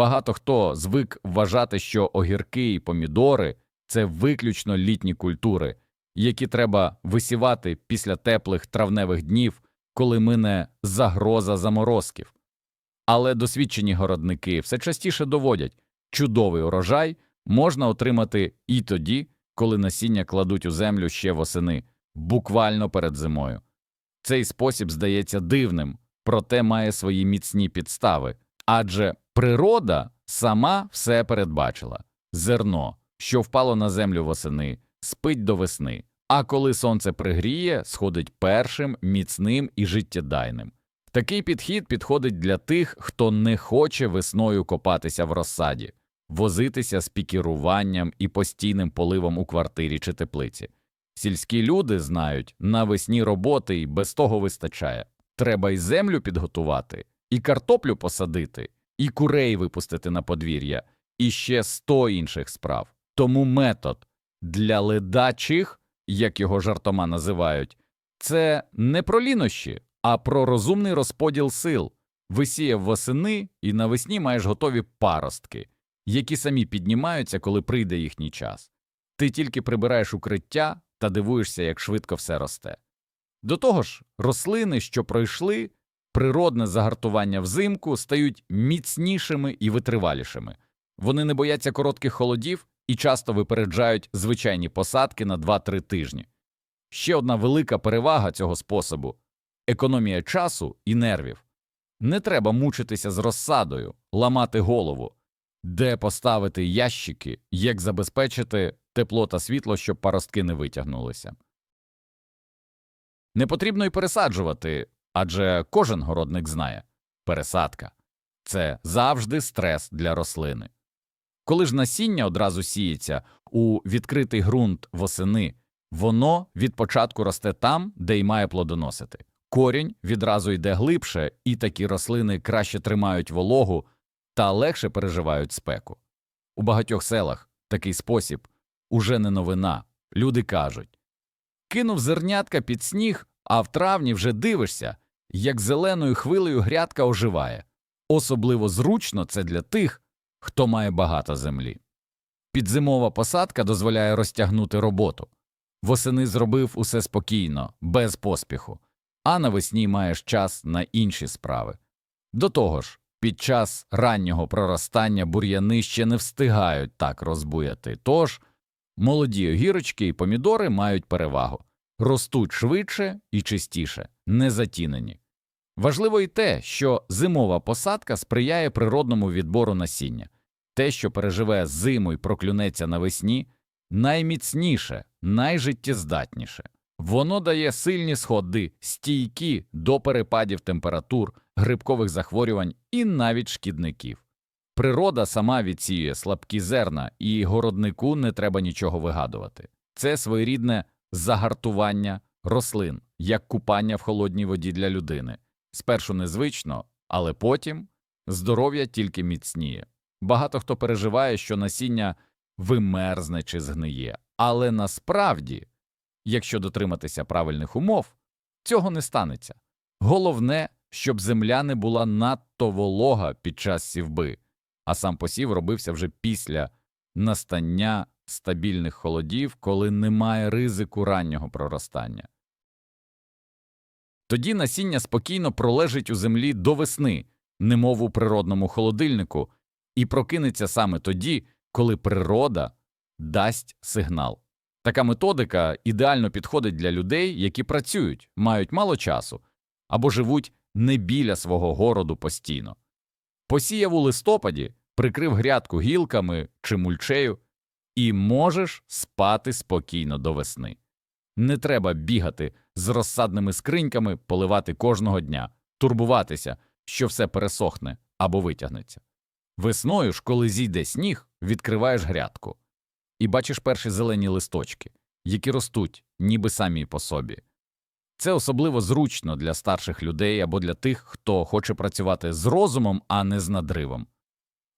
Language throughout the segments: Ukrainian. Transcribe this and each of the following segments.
Багато хто звик вважати, що огірки і помідори це виключно літні культури, які треба висівати після теплих травневих днів, коли мине загроза заморозків. Але досвідчені городники все частіше доводять, чудовий урожай можна отримати і тоді, коли насіння кладуть у землю ще восени, буквально перед зимою. Цей спосіб здається дивним, проте має свої міцні підстави, адже природа сама все передбачила зерно, що впало на землю восени, спить до весни, а коли сонце пригріє, сходить першим, міцним і життєдайним. Такий підхід підходить для тих, хто не хоче весною копатися в розсаді, возитися з пікіруванням і постійним поливом у квартирі чи теплиці. Сільські люди знають, навесні роботи й без того вистачає. Треба й землю підготувати, і картоплю посадити, і курей випустити на подвір'я, і ще сто інших справ. Тому метод для ледачих, як його жартома називають, це не про лінощі, а про розумний розподіл сил. Висіяв восени, і навесні маєш готові паростки, які самі піднімаються, коли прийде їхній час. Ти тільки прибираєш укриття та дивуєшся, як швидко все росте. До того ж, рослини, що пройшли природне загартування взимку, стають міцнішими і витривалішими. Вони не бояться коротких холодів і часто випереджають звичайні посадки на 2-3 тижні. Ще одна велика перевага цього способу економія часу і нервів. Не треба мучитися з розсадою, ламати голову, де поставити ящики, як забезпечити тепло та світло, щоб паростки не витягнулися. Не потрібно й пересаджувати, адже кожен городник знає пересадка це завжди стрес для рослини. Коли ж насіння одразу сіється у відкритий ґрунт восени, воно від початку росте там, де й має плодоносити. Корінь відразу йде глибше, і такі рослини краще тримають вологу та легше переживають спеку. У багатьох селах такий спосіб уже не новина. Люди кажуть кинув зернятка під сніг, а в травні вже дивишся, як зеленою хвилею грядка оживає. Особливо зручно це для тих, хто має багато землі. Підзимова посадка дозволяє розтягнути роботу. Восени зробив усе спокійно, без поспіху, а навесні маєш час на інші справи. До того ж, під час раннього проростання бур'яни ще не встигають так розбуяти, тож молоді огірочки і помідори мають перевагу ростуть швидше і чистіше, не затінені. Важливо й те, що зимова посадка сприяє природному відбору насіння. Те, що переживе зиму і проклюнеться навесні, найміцніше, найжиттєздатніше. Воно дає сильні сходи, стійкі до перепадів температур, грибкових захворювань і навіть шкідників. Природа сама відсіює слабкі зерна, і городнику не треба нічого вигадувати. Це своєрідне загартування рослин, як купання в холодній воді для людини. Спершу незвично, але потім здоров'я тільки міцніє. Багато хто переживає, що насіння вимерзне чи згниє, але насправді, якщо дотриматися правильних умов, цього не станеться. Головне, щоб земля не була надто волога під час сівби, а сам посів робився вже після настання стабільних холодів, коли немає ризику раннього проростання. Тоді насіння спокійно пролежить у землі до весни, немов у природному холодильнику, і прокинеться саме тоді, коли природа дасть сигнал. Така методика ідеально підходить для людей, які працюють, мають мало часу або живуть не біля свого городу постійно. Посіяв у листопаді, прикрив грядку гілками чи мульчею, і можеш спати спокійно до весни. Не треба бігати з розсадними скриньками, поливати кожного дня, турбуватися, що все пересохне або витягнеться. Весною ж, коли зійде сніг, відкриваєш грядку і бачиш перші зелені листочки, які ростуть, ніби самі по собі. Це особливо зручно для старших людей або для тих, хто хоче працювати з розумом, а не з надривом.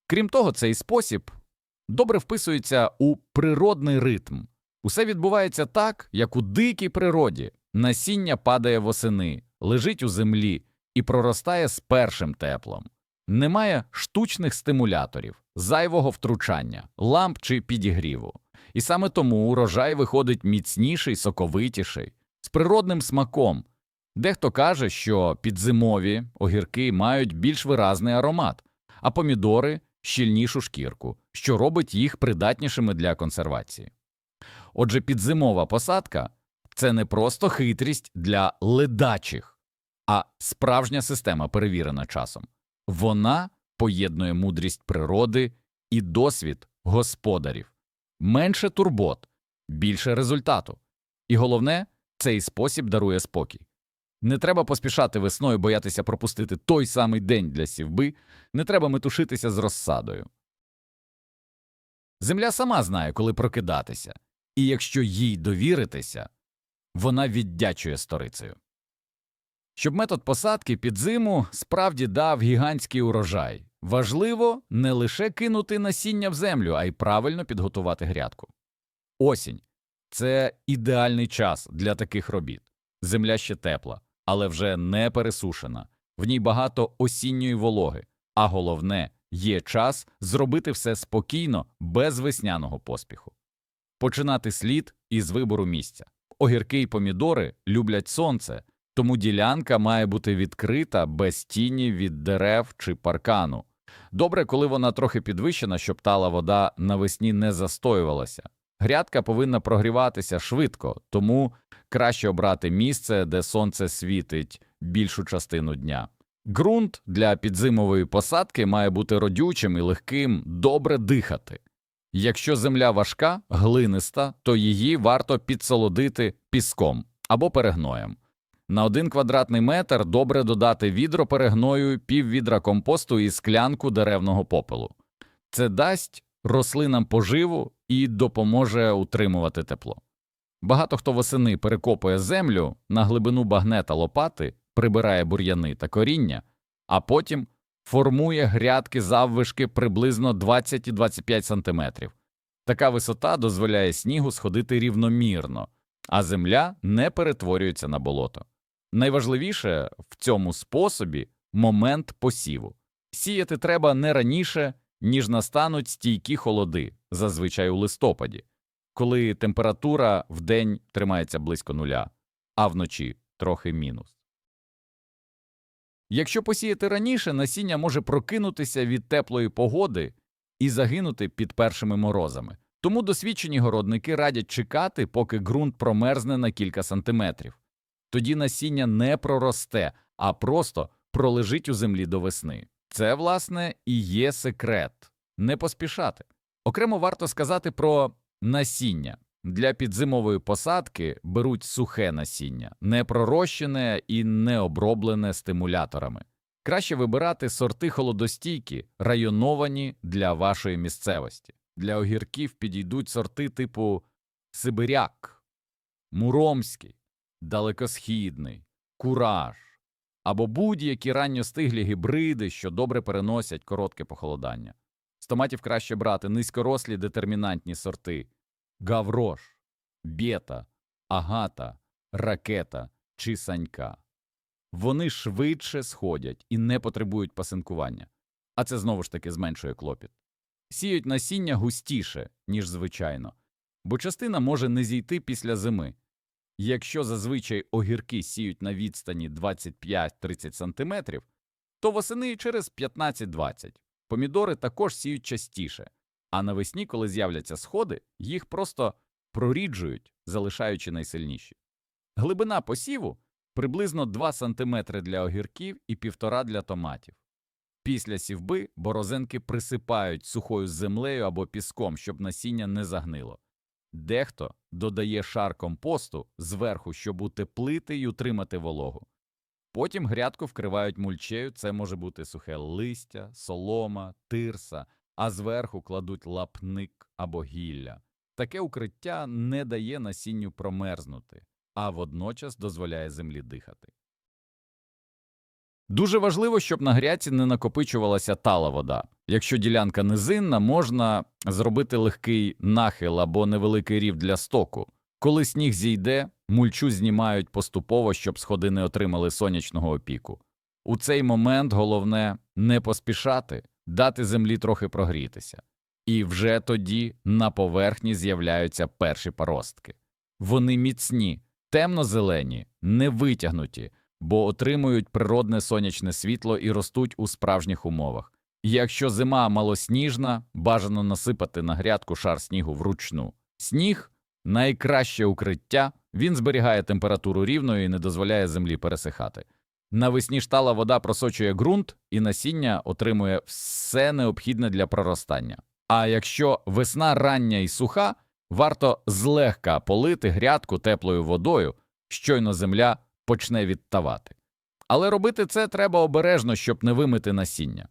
Крім того, цей спосіб добре вписується у природний ритм. Усе відбувається так, як у дикій природі. Насіння падає восени, лежить у землі і проростає з першим теплом. Немає штучних стимуляторів, зайвого втручання, ламп чи підігріву. І саме тому урожай виходить міцніший, соковитіший, з природним смаком. Дехто каже, що підзимові огірки мають більш виразний аромат, а помідори щільнішу шкірку, що робить їх придатнішими для консервації. Отже, підзимова посадка це не просто хитрість для ледачих, а справжня система, перевірена часом. Вона поєднує мудрість природи і досвід господарів, менше турбот, більше результату. І головне, цей спосіб дарує спокій. Не треба поспішати весною боятися пропустити той самий день для сівби, не треба метушитися з розсадою. Земля сама знає, коли прокидатися, і якщо їй довіритися, вона віддячує сторицею. Щоб метод посадки під зиму справді дав гігантський урожай, важливо не лише кинути насіння в землю, а й правильно підготувати грядку. Осінь це ідеальний час для таких робіт. Земля ще тепла, але вже не пересушена, в ній багато осінньої вологи, а головне, є час зробити все спокійно, без весняного поспіху. Починати слід із вибору місця. Огірки й помідори люблять сонце, тому ділянка має бути відкрита без тіні від дерев чи паркану. Добре, коли вона трохи підвищена, щоб тала вода навесні не застоювалася. Грядка повинна прогріватися швидко, тому краще обрати місце, де сонце світить більшу частину дня. Ґрунт для підзимової посадки має бути родючим і легким, добре дихати. Якщо земля важка, глиниста, то її варто підсолодити піском або перегноєм. На один квадратний метр добре додати відро перегною, піввідра компосту і склянку деревного попелу. Це дасть рослинам поживу і допоможе утримувати тепло. Багато хто восени перекопує землю на глибину багнета лопати, прибирає бур'яни та коріння, а потім формує грядки заввишки приблизно 20-25 см. Така висота дозволяє снігу сходити рівномірно, а земля не перетворюється на болото. Найважливіше в цьому способі момент посіву. Сіяти треба не раніше, ніж настануть стійкі холоди, зазвичай у листопаді, коли температура в день тримається близько нуля, а вночі трохи мінус. Якщо посіяти раніше, насіння може прокинутися від теплої погоди і загинути під першими морозами. Тому досвідчені городники радять чекати, поки ґрунт промерзне на кілька сантиметрів. Тоді насіння не проросте, а просто пролежить у землі до весни. Це, власне, і є секрет не поспішати. Окремо варто сказати про насіння. Для підзимової посадки беруть сухе насіння, не пророщене і не оброблене стимуляторами. Краще вибирати сорти холодостійкі, районовані для вашої місцевості. Для огірків підійдуть сорти типу Сибиряк, Муромський, Далекосхідний, Кураж або будь-які ранньостиглі гібриди, що добре переносять коротке похолодання. З томатів краще брати низькорослі детермінантні сорти Гаврош, Бєта, Агата, Ракета чи Санька. Вони швидше сходять і не потребують пасинкування, а це знову ж таки зменшує клопіт. Сіють насіння густіше, ніж звичайно, бо частина може не зійти після зими. Якщо зазвичай огірки сіють на відстані 25-30 см, то восени через 15-20. Помідори також сіють частіше, а навесні, коли з'являться сходи, їх просто проріджують, залишаючи найсильніші. Глибина посіву приблизно 2 см для огірків і 1,5 для томатів. Після сівби борозенки присипають сухою землею або піском, щоб насіння не загнило. Дехто додає шар компосту зверху, щоб утеплити й утримати вологу. Потім грядку вкривають мульчею, це може бути сухе листя, солома, тирса, а зверху кладуть лапник або гілля. Таке укриття не дає насінню промерзнути, а водночас дозволяє землі дихати. Дуже важливо, щоб на грядці не накопичувалася тала вода. Якщо ділянка низинна, можна зробити легкий нахил або невеликий рів для стоку. Коли сніг зійде, мульчу знімають поступово, щоб сходи не отримали сонячного опіку. У цей момент головне не поспішати, дати землі трохи прогрітися. І вже тоді на поверхні з'являються перші паростки. Вони міцні, темно-зелені, не витягнуті, бо отримують природне сонячне світло і ростуть у справжніх умовах. Якщо зима малосніжна, бажано насипати на грядку шар снігу вручну. Сніг найкраще укриття, він зберігає температуру рівною і не дозволяє землі пересихати. Навесні ж тала вода просочує ґрунт, і насіння отримує все необхідне для проростання. А якщо весна рання і суха, варто злегка полити грядку теплою водою, щойно земля почне відтавати. Але робити це треба обережно, щоб не вимити насіння.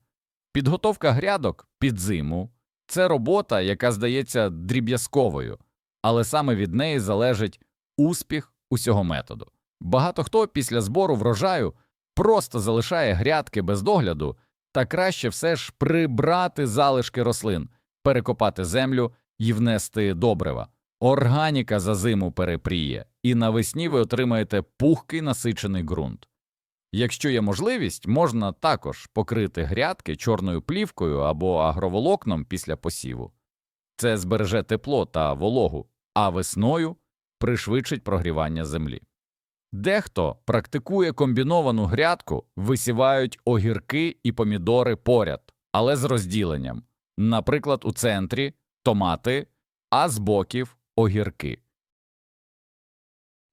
Підготовка грядок під зиму це робота, яка здається дріб'язковою, але саме від неї залежить успіх усього методу. Багато хто після збору врожаю просто залишає грядки без догляду, та краще все ж прибрати залишки рослин, перекопати землю і внести добрива. Органіка за зиму перепріє, і навесні ви отримаєте пухкий насичений ґрунт. Якщо є можливість, можна також покрити грядки чорною плівкою або агроволокном після посіву. Це збереже тепло та вологу, а весною пришвидшить прогрівання землі. Дехто практикує комбіновану грядку, висівають огірки і помідори поряд, але з розділенням. Наприклад, у центрі томати, а з боків огірки.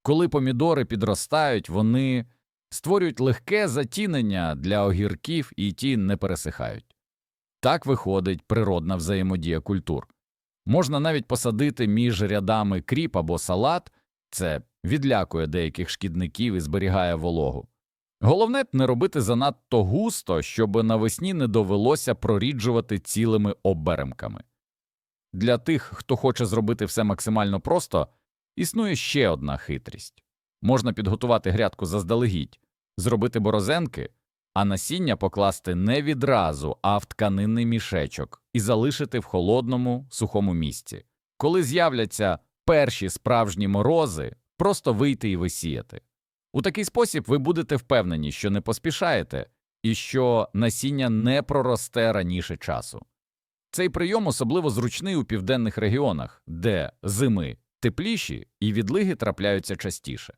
Коли помідори підростають, вони створюють легке затінення для огірків і ті не пересихають. Так виходить природна взаємодія культур. Можна навіть посадити між рядами кріп або салат, це відлякує деяких шкідників і зберігає вологу. Головне не робити занадто густо, щоб навесні не довелося проріджувати цілими оберемками. Для тих, хто хоче зробити все максимально просто, існує ще одна хитрість можна підготувати грядку заздалегідь, зробити борозенки, а насіння покласти не відразу, а в тканинний мішечок і залишити в холодному, сухому місці. Коли з'являться перші справжні морози, просто вийти і висіяти. У такий спосіб ви будете впевнені, що не поспішаєте і що насіння не проросте раніше часу. Цей прийом особливо зручний у південних регіонах, де зими тепліші і відлиги трапляються частіше.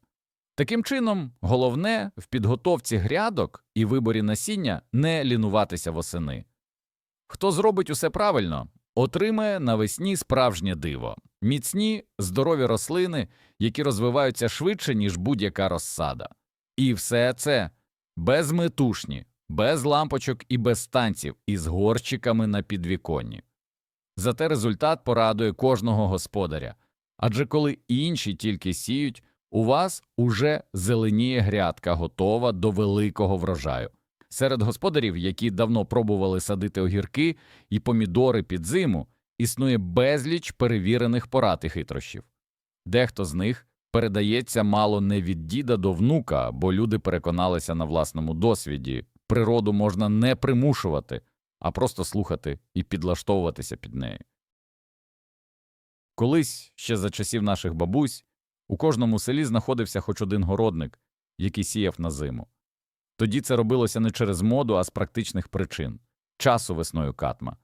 Таким чином, головне в підготовці грядок і виборі насіння не лінуватися восени. Хто зробить усе правильно, отримає навесні справжнє диво, міцні, здорові рослини, які розвиваються швидше, ніж будь-яка розсада. І все це безметушні, без лампочок і без танців, із горщиками на підвіконні. Зате результат порадує кожного господаря, адже коли інші тільки сіють, у вас уже зеленіє грядка, готова до великого врожаю. Серед господарів, які давно пробували садити огірки і помідори під зиму, існує безліч перевірених порад і хитрощів. Дехто з них передається мало не від діда до внука, бо люди переконалися на власному досвіді природу можна не примушувати, а просто слухати і підлаштовуватися під неї. Колись ще за часів наших бабусь у кожному селі знаходився хоч один городник, який сіяв на зиму. Тоді це робилося не через моду, а з практичних причин часу весною катма,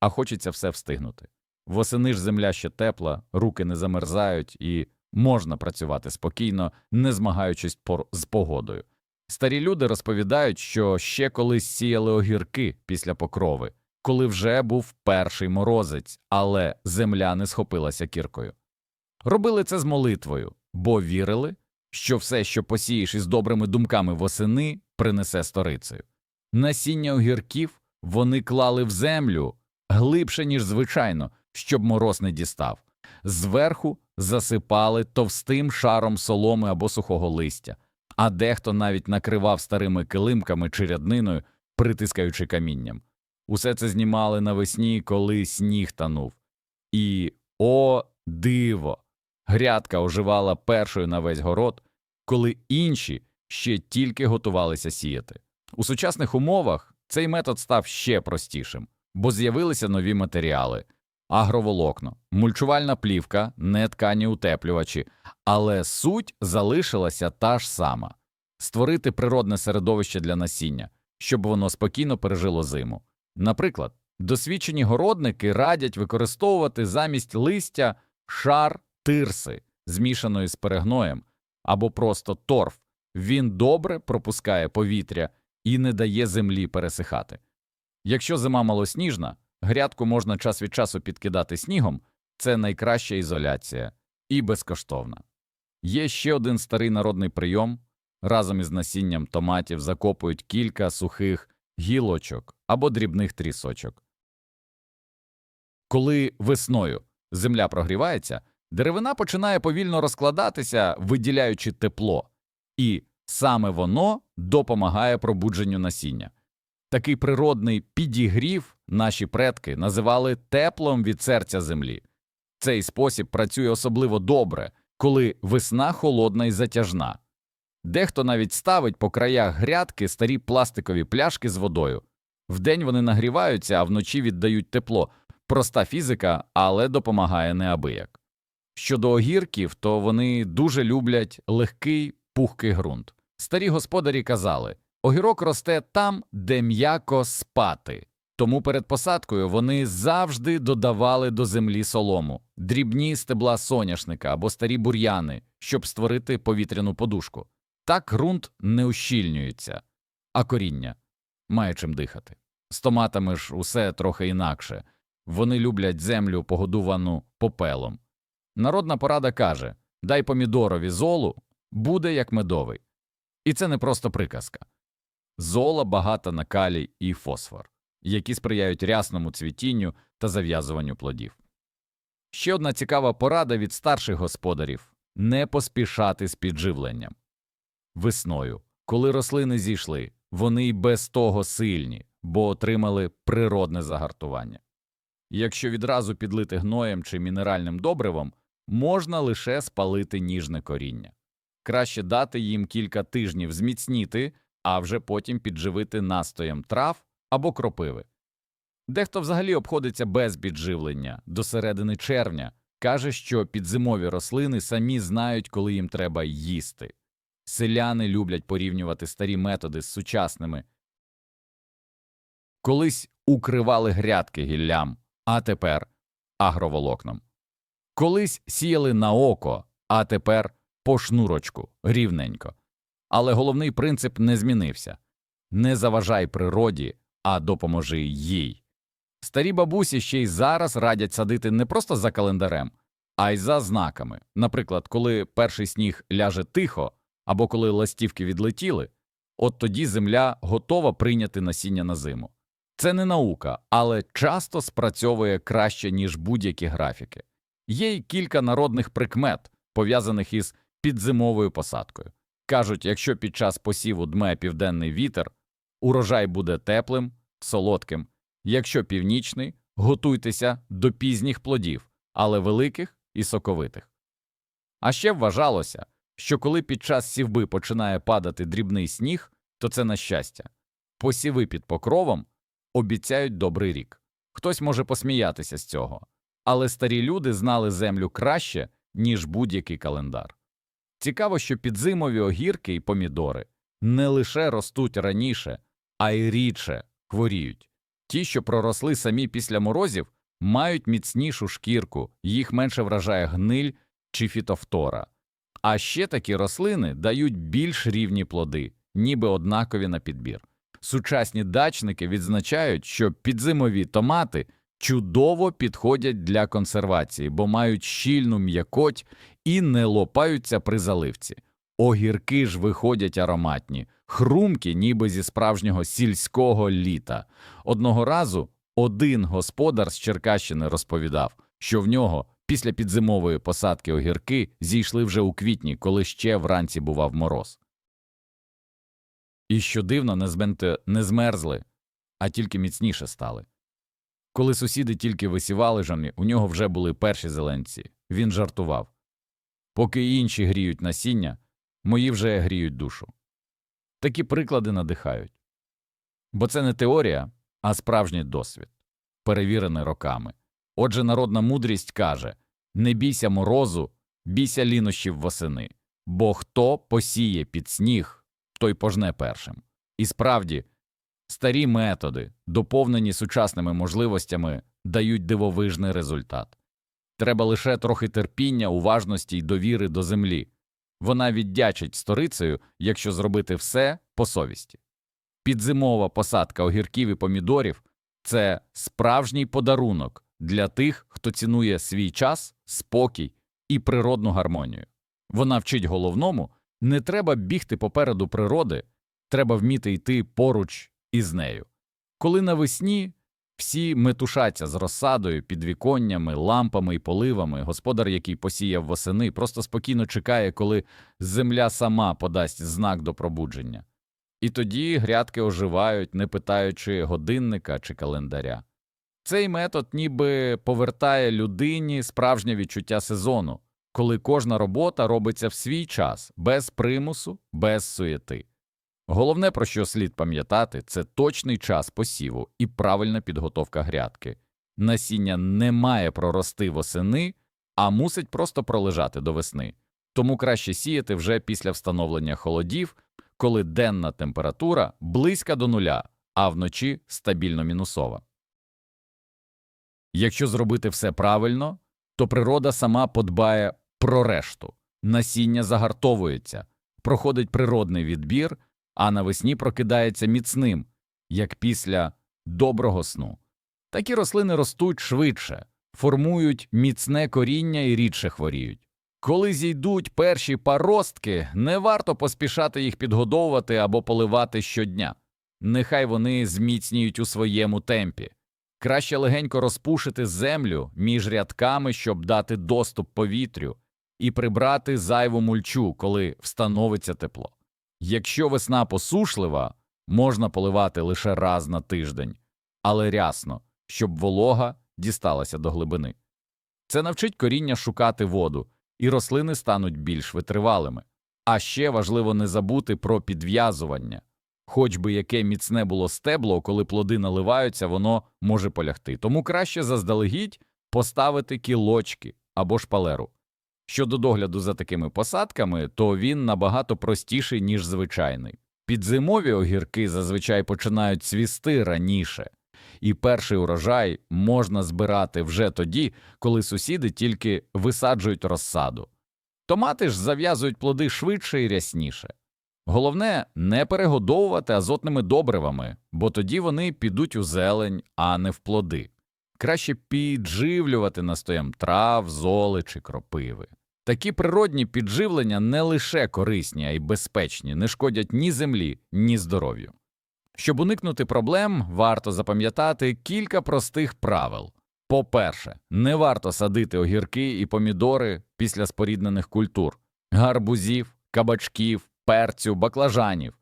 а хочеться все встигнути. Восени ж земля ще тепла, руки не замерзають і можна працювати спокійно, не змагаючись з погодою. Старі люди розповідають, що ще колись сіяли огірки після покрови, коли вже був перший морозець, але земля не схопилася кіркою. Робили це з молитвою, бо вірили, що все, що посієш із добрими думками восени, принесе сторицею. Насіння огірків вони клали в землю глибше, ніж звичайно, щоб мороз не дістав. Зверху засипали товстим шаром соломи або сухого листя, а дехто навіть накривав старими килимками чи рядниною, притискаючи камінням. Усе це знімали навесні, коли сніг танув. І о, диво! Грядка оживала першою на весь город, коли інші ще тільки готувалися сіяти. У сучасних умовах цей метод став ще простішим, бо з'явилися нові матеріали агроволокно, мульчувальна плівка, не ткані утеплювачі, але суть залишилася та ж сама створити природне середовище для насіння, щоб воно спокійно пережило зиму. Наприклад, досвідчені городники радять використовувати замість листя шар тирси, змішаної з перегноєм, або просто торф. Він добре пропускає повітря і не дає землі пересихати. Якщо зима малосніжна, грядку можна час від часу підкидати снігом, це найкраща ізоляція і безкоштовна. Є ще один старий народний прийом разом із насінням томатів закопують кілька сухих гілочок або дрібних трісочок. Коли весною земля прогрівається, деревина починає повільно розкладатися, виділяючи тепло, і саме воно допомагає пробудженню насіння. Такий природний підігрів наші предки називали теплом від серця землі. Цей спосіб працює особливо добре, коли весна холодна і затяжна. Дехто навіть ставить по краях грядки старі пластикові пляшки з водою. Вдень вони нагріваються, а вночі віддають тепло. Проста фізика, але допомагає неабияк. Щодо огірків, то вони дуже люблять легкий пухкий ґрунт. Старі господарі казали, огірок росте там, де м'яко спати. Тому перед посадкою вони завжди додавали до землі солому, дрібні стебла соняшника або старі бур'яни, щоб створити повітряну подушку. Так ґрунт не ущільнюється, а коріння має чим дихати. З томатами ж усе трохи інакше. Вони люблять землю, погодувану попелом. Народна порада каже дай помідорові золу, буде як медовий. І це не просто приказка. Зола багата на калій і фосфор, які сприяють рясному цвітінню та зав'язуванню плодів. Ще одна цікава порада від старших господарів не поспішати з підживленням. Весною, коли рослини зійшли, вони й без того сильні, бо отримали природне загартування. Якщо відразу підлити гноєм чи мінеральним добривом, можна лише спалити ніжне коріння. Краще дати їм кілька тижнів зміцніти, а вже потім підживити настоєм трав або кропиви. Дехто взагалі обходиться без підживлення до середини червня, каже, що підзимові рослини самі знають, коли їм треба їсти. Селяни люблять порівнювати старі методи з сучасними. Колись укривали грядки гіллям, а тепер агроволокном. Колись сіяли на око, а тепер по шнурочку, рівненько. Але головний принцип не змінився не заважай природі, а допоможи їй. Старі бабусі ще й зараз радять садити не просто за календарем, а й за знаками. Наприклад, коли перший сніг ляже тихо, або коли ластівки відлетіли, от тоді земля готова прийняти насіння на зиму. Це не наука, але часто спрацьовує краще, ніж будь-які графіки. Є й кілька народних прикмет, пов'язаних із підзимовою посадкою. Кажуть, якщо під час посіву дме південний вітер, урожай буде теплим, солодким. Якщо північний, готуйтеся до пізніх плодів, але великих і соковитих. А ще вважалося, що коли під час сівби починає падати дрібний сніг, то це на щастя. Посіви під покровом обіцяють добрий рік. Хтось може посміятися з цього, але старі люди знали землю краще, ніж будь-який календар. Цікаво, що підзимові огірки і помідори не лише ростуть раніше, а й рідше хворіють. Ті, що проросли самі після морозів, мають міцнішу шкірку, їх менше вражає гниль чи фітофтора. А ще такі рослини дають більш рівні плоди, ніби однакові на підбір. Сучасні дачники відзначають, що підзимові томати чудово підходять для консервації, бо мають щільну м'якоть і не лопаються при заливці. Огірки ж виходять ароматні, хрумкі, ніби зі справжнього сільського літа. Одного разу один господар з Черкащини розповідав, що в нього після підзимової посадки огірки зійшли вже у квітні, коли ще вранці бував мороз. І що дивно, не, зменте, не змерзли, а тільки міцніше стали. Коли сусіди тільки висівали жамі, у нього вже були перші зеленці. Він жартував. Поки інші гріють насіння, мої вже гріють душу. Такі приклади надихають. Бо це не теорія, а справжній досвід, перевірений роками. Отже, народна мудрість каже не бійся морозу, бійся лінощів восени, бо хто посіє під сніг, той пожне першим. І справді, Старі методи, доповнені сучасними можливостями, дають дивовижний результат. Треба лише трохи терпіння, уважності й довіри до землі. Вона віддячить сторицею, якщо зробити все по совісті. Підзимова посадка огірків і помідорів це справжній подарунок для тих, хто цінує свій час, спокій і природну гармонію. Вона вчить головному не треба бігти попереду природи, треба вміти йти поруч із нею. Коли навесні всі метушаться з розсадою, підвіконнями, лампами і поливами, господар, який посіяв восени, просто спокійно чекає, коли земля сама подасть знак до пробудження. І тоді грядки оживають, не питаючи годинника чи календаря. Цей метод ніби повертає людині справжнє відчуття сезону, коли кожна робота робиться в свій час, без примусу, без суєти. Головне, про що слід пам'ятати, це точний час посіву і правильна підготовка грядки. Насіння не має прорости восени, а мусить просто пролежати до весни. Тому краще сіяти вже після встановлення холодів, коли денна температура близька до нуля, а вночі стабільно мінусова. Якщо зробити все правильно, то природа сама подбає про решту. Насіння загартовується, проходить природний відбір, а навесні прокидається міцним, як після доброго сну. Такі рослини ростуть швидше, формують міцне коріння і рідше хворіють. Коли зійдуть перші паростки, не варто поспішати їх підгодовувати або поливати щодня. Нехай вони зміцнюють у своєму темпі. Краще легенько розпушити землю між рядками, щоб дати доступ повітрю, і прибрати зайву мульчу, коли встановиться тепло. Якщо весна посушлива, можна поливати лише раз на тиждень, але рясно, щоб волога дісталася до глибини. Це навчить коріння шукати воду, і рослини стануть більш витривалими. А ще важливо не забути про підв'язування. Хоч би яке міцне було стебло, коли плоди наливаються, воно може полягти. Тому краще заздалегідь поставити кілочки або шпалеру. Щодо догляду за такими посадками, то він набагато простіший, ніж звичайний. Підзимові огірки зазвичай починають цвісти раніше, і перший урожай можна збирати вже тоді, коли сусіди тільки висаджують розсаду. Томати ж зав'язують плоди швидше і рясніше. Головне не перегодовувати азотними добривами, бо тоді вони підуть у зелень, а не в плоди. Краще підживлювати настоям трав, золи чи кропиви. Такі природні підживлення не лише корисні, а й безпечні, не шкодять ні землі, ні здоров'ю. Щоб уникнути проблем, варто запам'ятати кілька простих правил. По-перше, не варто садити огірки і помідори після споріднених культур, гарбузів, кабачків, перцю, баклажанів.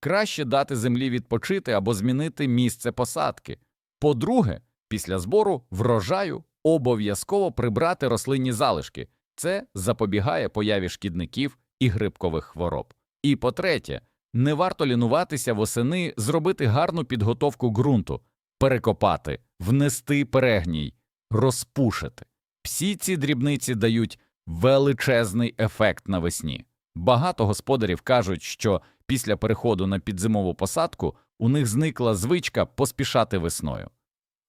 Краще дати землі відпочити або змінити місце посадки. По-друге, після збору врожаю обов'язково прибрати рослинні залишки. Це запобігає появі шкідників і грибкових хвороб. І по-третє, не варто лінуватися восени зробити гарну підготовку ґрунту, перекопати, внести перегній, розпушити. Всі ці дрібниці дають величезний ефект навесні. Багато господарів кажуть, що після переходу на підзимову посадку у них зникла звичка поспішати весною.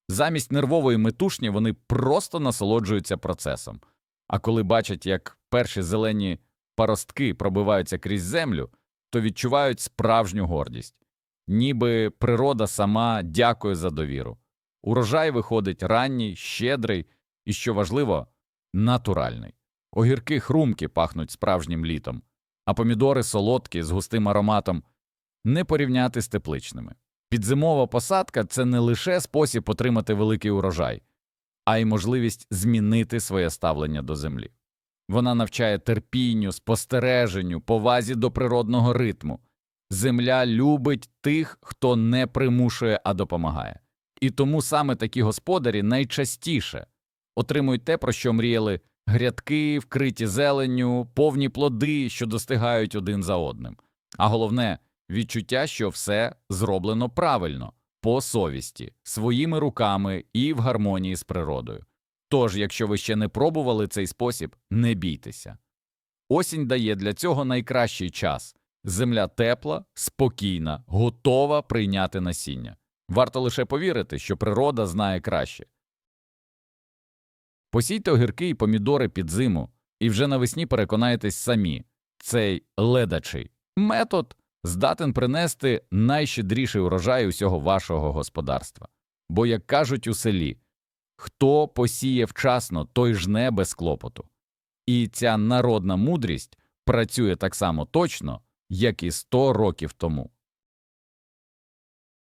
Замість нервової метушні вони просто насолоджуються процесом. А коли бачать, як перші зелені паростки пробиваються крізь землю, то відчувають справжню гордість. Ніби природа сама дякує за довіру. Урожай виходить ранній, щедрий і, що важливо, натуральний. Огірки хрумки пахнуть справжнім літом, а помідори солодкі з густим ароматом не порівняти з тепличними. Підзимова посадка це не лише спосіб отримати великий урожай, а й можливість змінити своє ставлення до землі. Вона навчає терпінню, спостереженню, повазі до природного ритму. Земля любить тих, хто не примушує, а допомагає. І тому саме такі господарі найчастіше отримують те, про що мріяли грядки, вкриті зеленню, повні плоди, що достигають один за одним. А головне відчуття, що все зроблено правильно, по совісті, своїми руками і в гармонії з природою. Тож, якщо ви ще не пробували цей спосіб, не бійтеся. Осінь дає для цього найкращий час Земля тепла, спокійна, готова прийняти насіння. Варто лише повірити, що природа знає краще. Посійте огірки і помідори під зиму, і вже навесні переконаєтесь самі цей ледачий метод здатен принести найщедріший урожай усього вашого господарства. Бо, як кажуть у селі, хто посіє вчасно, той жне без клопоту. І ця народна мудрість працює так само точно, як і сто років тому.